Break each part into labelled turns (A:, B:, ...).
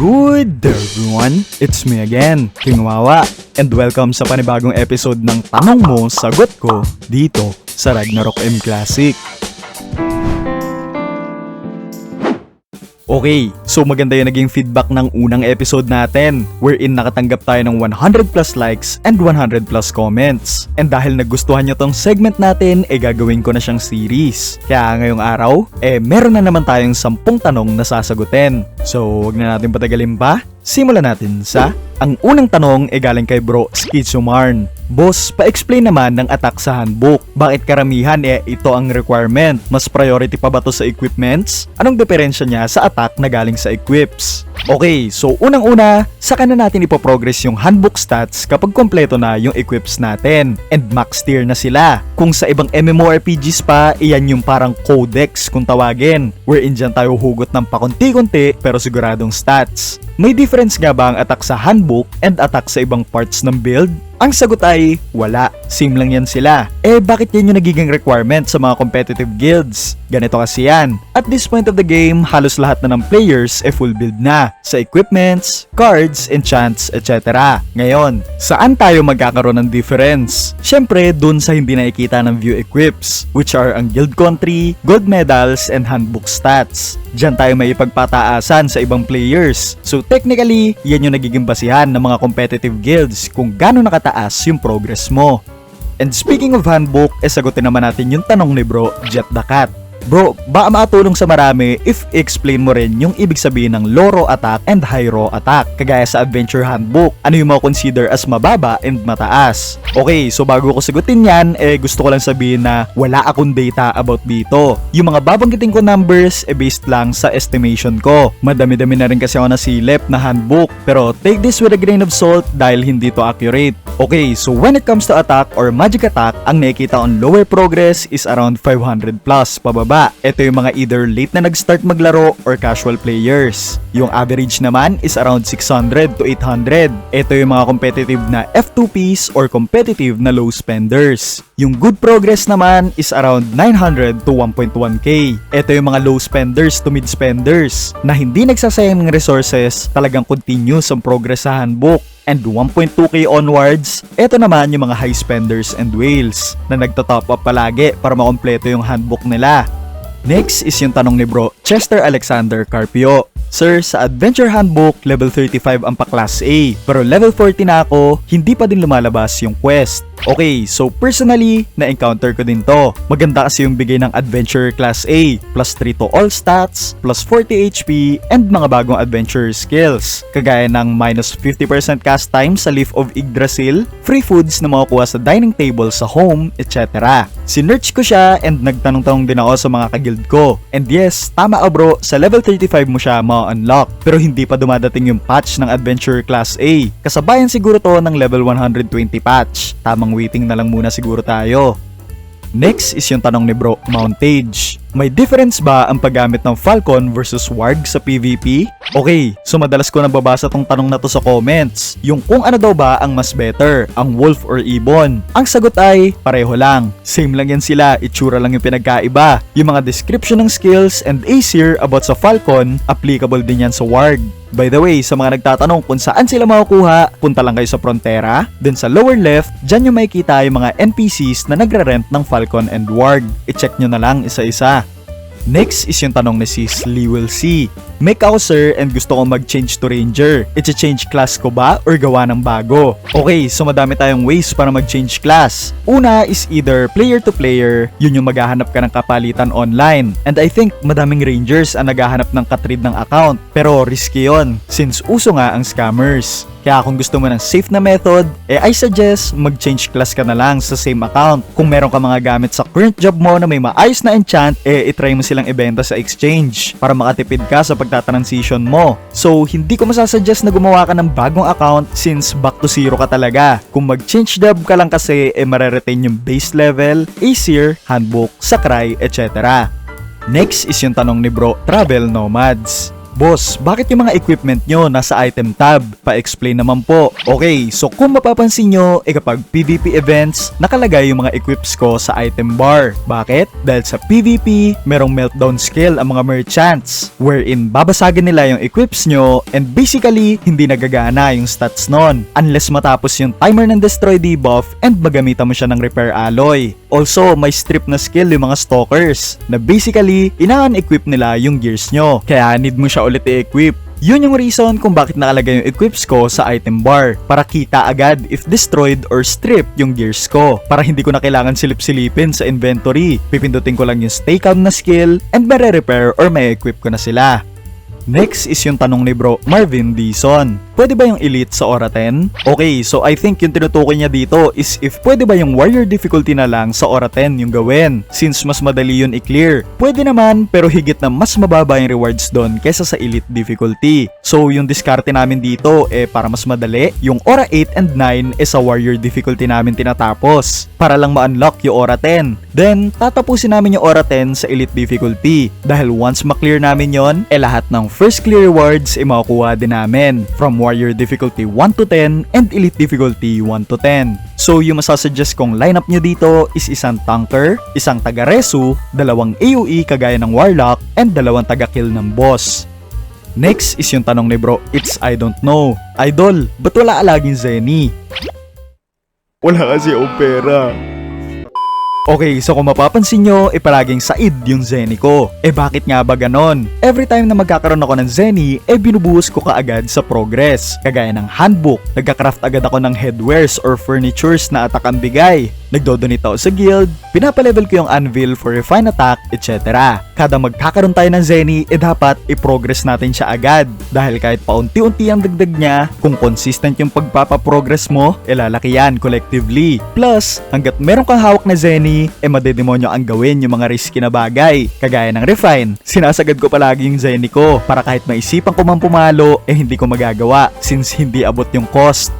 A: Good day everyone, it's me again, King Wawa, and welcome sa panibagong episode ng Tanong Mo, Sagot Ko dito sa Ragnarok M Classic. Okay, so maganda yung naging feedback ng unang episode natin wherein nakatanggap tayo ng 100 plus likes and 100 plus comments. And dahil nagustuhan nyo tong segment natin, eh gagawin ko na siyang series. Kaya ngayong araw, eh meron na naman tayong 10 tanong na sasagutin. So, wag na natin patagalin pa. Simulan natin sa ang unang tanong ay galing kay bro Schizomarn. Boss, pa-explain naman ng attack sa handbook. Bakit karamihan eh ito ang requirement? Mas priority pa ba to sa equipments? Anong diferensya niya sa attack na galing sa equips? Okay, so unang-una, saka na natin ipoprogress yung handbook stats kapag kompleto na yung equips natin and max tier na sila. Kung sa ibang MMORPGs pa, iyan yung parang codex kung tawagin, wherein dyan tayo hugot ng pakunti-kunti pero siguradong stats. May difference nga ba ang attack sa handbook and attack sa ibang parts ng build? Ang sagot ay wala. Same lang yan sila. Eh bakit yan yung nagiging requirement sa mga competitive guilds? Ganito kasi yan. At this point of the game, halos lahat na ng players e full build na sa equipments, cards, enchants, etc. Ngayon, saan tayo magkakaroon ng difference? Syempre, dun sa hindi nakikita ng view equips, which are ang guild country, gold medals, and handbook stats. Diyan tayo may ipagpataasan sa ibang players. So technically, yan yung nagiging basihan ng mga competitive guilds kung gaano nakataas yung progress mo. And speaking of handbook, eh sagutin naman natin yung tanong ni bro, Jet the Cat. Bro, baka makatulong sa marami if explain mo rin yung ibig sabihin ng low raw attack and raw attack. Kagaya sa adventure handbook, ano yung mga consider as mababa and mataas. Okay, so bago ko sagutin yan, eh gusto ko lang sabihin na wala akong data about dito. Yung mga babanggitin ko numbers, eh based lang sa estimation ko. Madami-dami na rin kasi ako nasilip na handbook, pero take this with a grain of salt dahil hindi to accurate. Okay, so when it comes to attack or magic attack, ang nakikita on lower progress is around 500 plus pababa. Ito yung mga either late na nag-start maglaro or casual players. Yung average naman is around 600 to 800. Ito yung mga competitive na F2Ps or competitive na low spenders. Yung good progress naman is around 900 to 1.1k. Ito yung mga low spenders to mid spenders na hindi nagsasayang ng resources, talagang continuous ang progress sa handbook and 1.2k onwards, eto naman yung mga high spenders and whales na nagto-top up palagi para makompleto yung handbook nila. Next is yung tanong ni bro Chester Alexander Carpio. Sir, sa Adventure Handbook, level 35 ang pa-class A. Pero level 40 na ako, hindi pa din lumalabas yung quest. Okay, so personally, na-encounter ko din to. Maganda kasi yung bigay ng Adventure Class A, plus 3 to all stats, plus 40 HP, and mga bagong adventure skills. Kagaya ng minus 50% cast time sa Leaf of Yggdrasil, free foods na makukuha sa dining table sa home, etc. Sinerch ko siya and nagtanong-tanong din ako sa mga kagild ko. And yes, tama ka bro, sa level 35 mo siya ma-unlock. Pero hindi pa dumadating yung patch ng Adventure Class A. Kasabayan siguro to ng level 120 patch. Tamang waiting na lang muna siguro tayo. Next is yung tanong ni bro, Mountage. May difference ba ang paggamit ng Falcon versus Warg sa PvP? Okay, so madalas ko nababasa tong tanong na to sa comments. Yung kung ano daw ba ang mas better, ang Wolf or Ibon? Ang sagot ay, pareho lang. Same lang yan sila, itsura lang yung pinagkaiba. Yung mga description ng skills and Aesir about sa Falcon, applicable din yan sa Warg. By the way, sa mga nagtatanong kung saan sila makukuha, punta lang kayo sa Frontera. Then sa lower left, dyan nyo makikita yung mga NPCs na nagre-rent ng Falcon and Warg. I-check nyo na lang isa-isa. Next is yung tanong ni Sis Will See. Make ako sir and gusto ko mag-change to Ranger. I-change class ko ba or gawa ng bago? Okay, so madami tayong ways para mag-change class. Una is either player to player, yun yung maghahanap ka ng kapalitan online. And I think madaming Rangers ang naghahanap ng katrid ng account. Pero risky yon since uso nga ang scammers. Kaya kung gusto mo ng safe na method, eh I suggest mag-change class ka na lang sa same account. Kung meron ka mga gamit sa current job mo na may maayos na enchant, eh itry mo silang ibenta sa exchange para makatipid ka sa pagtatransition mo. So, hindi ko masasuggest na gumawa ka ng bagong account since back to zero ka talaga. Kung mag-change job ka lang kasi, eh mareretain yung base level, Aesir, handbook, sakray, etc. Next is yung tanong ni bro, travel nomads. Boss, bakit yung mga equipment nyo nasa item tab? Pa-explain naman po. Okay, so kung mapapansin nyo, eh kapag PvP events, nakalagay yung mga equips ko sa item bar. Bakit? Dahil sa PvP, merong meltdown skill ang mga merchants, wherein babasagin nila yung equips nyo and basically, hindi nagagana yung stats nun unless matapos yung timer ng destroy debuff and magamitan mo siya ng repair alloy. Also, may strip na skill yung mga stalkers na basically, ina-unequip nila yung gears nyo. Kaya need mo siya ulit i-equip. Yun yung reason kung bakit nakalagay yung equips ko sa item bar para kita agad if destroyed or stripped yung gears ko para hindi ko na kailangan silip-silipin sa inventory. Pipindutin ko lang yung stay calm na skill and mere-repair or may equip ko na sila. Next is yung tanong ni bro Marvin Dison. Pwede ba yung elite sa Aura 10? Okay, so I think yung tinutukoy niya dito is if pwede ba yung warrior difficulty na lang sa Aura 10 yung gawin since mas madali yun i-clear. Pwede naman pero higit na mas mababa yung rewards doon kesa sa elite difficulty. So yung diskarte namin dito eh para mas madali, yung Aura 8 and 9 is sa warrior difficulty namin tinatapos para lang ma-unlock yung Aura 10. Then tatapusin namin yung Aura 10 sa elite difficulty dahil once ma-clear namin yon eh lahat ng first clear rewards ay makukuha din namin from warrior difficulty 1 to 10 and elite difficulty 1 to 10. So yung masasuggest kong lineup nyo dito is isang tanker, isang taga-resu, dalawang AoE kagaya ng warlock, and dalawang taga-kill ng boss. Next is yung tanong ni bro, it's I don't know. Idol, ba't wala ka laging Zenny? Wala kasi akong pera. Okay, so kung mapapansin nyo, eh palaging Said yung Zenny ko. Eh bakit nga ba ganon? Every time na magkakaroon ako ng Zenny, eh binubuhos ko kaagad sa progress. Kagaya ng handbook, nagka-craft agad ako ng headwares or furnitures na atak ang bigay. Nagdodonate ako sa guild, pinapalevel ko yung anvil for refine attack, etc. Kada magkakaroon tayo ng Zenny, eh dapat i-progress natin siya agad. Dahil kahit paunti-unti ang dagdag niya, kung consistent yung pagpapaprogress mo, eh lalaki yan collectively. Plus, hanggat meron kang hawak na Zenny, eh madedemonyo ang gawin yung mga risky na bagay. Kagaya ng refine, sinasagad ko palagi yung Zenny ko para kahit maisipan ko man pumalo, eh hindi ko magagawa since hindi abot yung cost.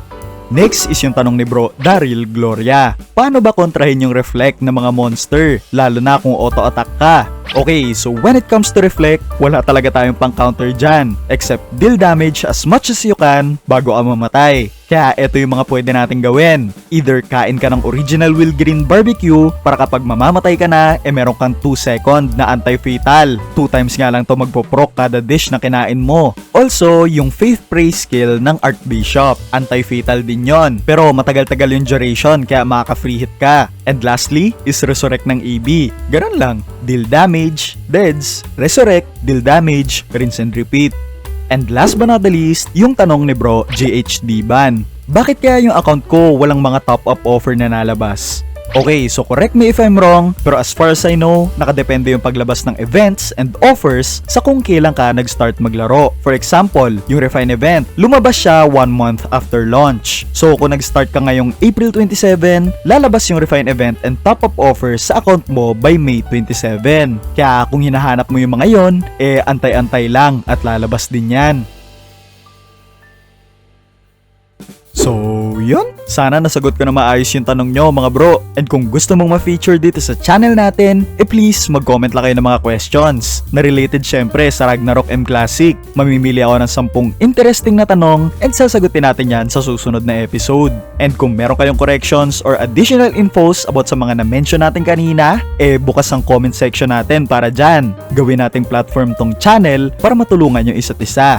A: Next is yung tanong ni bro Daryl Gloria. Paano ba kontrahin yung reflect ng mga monster? Lalo na kung auto-attack ka. Okay, so when it comes to reflect, wala talaga tayong pang counter dyan. Except deal damage as much as you can bago ka mamatay. Kaya ito yung mga pwede natin gawin. Either kain ka ng original Will Green Barbecue para kapag mamamatay ka na, eh meron kang 2 second na anti-fatal. 2 times nga lang to magpo-proc kada dish na kinain mo. Also, yung Faith Praise skill ng Archbishop. Anti-fatal din yon. Pero matagal-tagal yung duration kaya makaka-free hit ka. And lastly, is Resurrect ng AB. Ganun lang. Deal damage, deads, resurrect, deal damage, rinse and repeat. And last but not the least, yung tanong ni bro JHD Ban. Bakit kaya yung account ko walang mga top-up offer na nalabas? Okay, so correct me if I'm wrong, pero as far as I know, nakadepende yung paglabas ng events and offers sa kung kailan ka nag-start maglaro. For example, yung Refine event, lumabas siya one month after launch. So kung nag-start ka ngayong April 27, lalabas yung Refine event and top-up offers sa account mo by May 27. Kaya kung hinahanap mo yung mga yon, eh antay-antay lang at lalabas din yan. So, yun. Sana nasagot ko na maayos yung tanong nyo mga bro. And kung gusto mong ma-feature dito sa channel natin, eh please mag-comment lang kayo ng mga questions na related syempre sa Ragnarok M Classic. Mamimili ako ng 10 interesting na tanong and sasagutin natin yan sa susunod na episode. And kung meron kayong corrections or additional infos about sa mga na-mention natin kanina, eh bukas ang comment section natin para dyan. Gawin nating platform tong channel para matulungan yung isa't isa.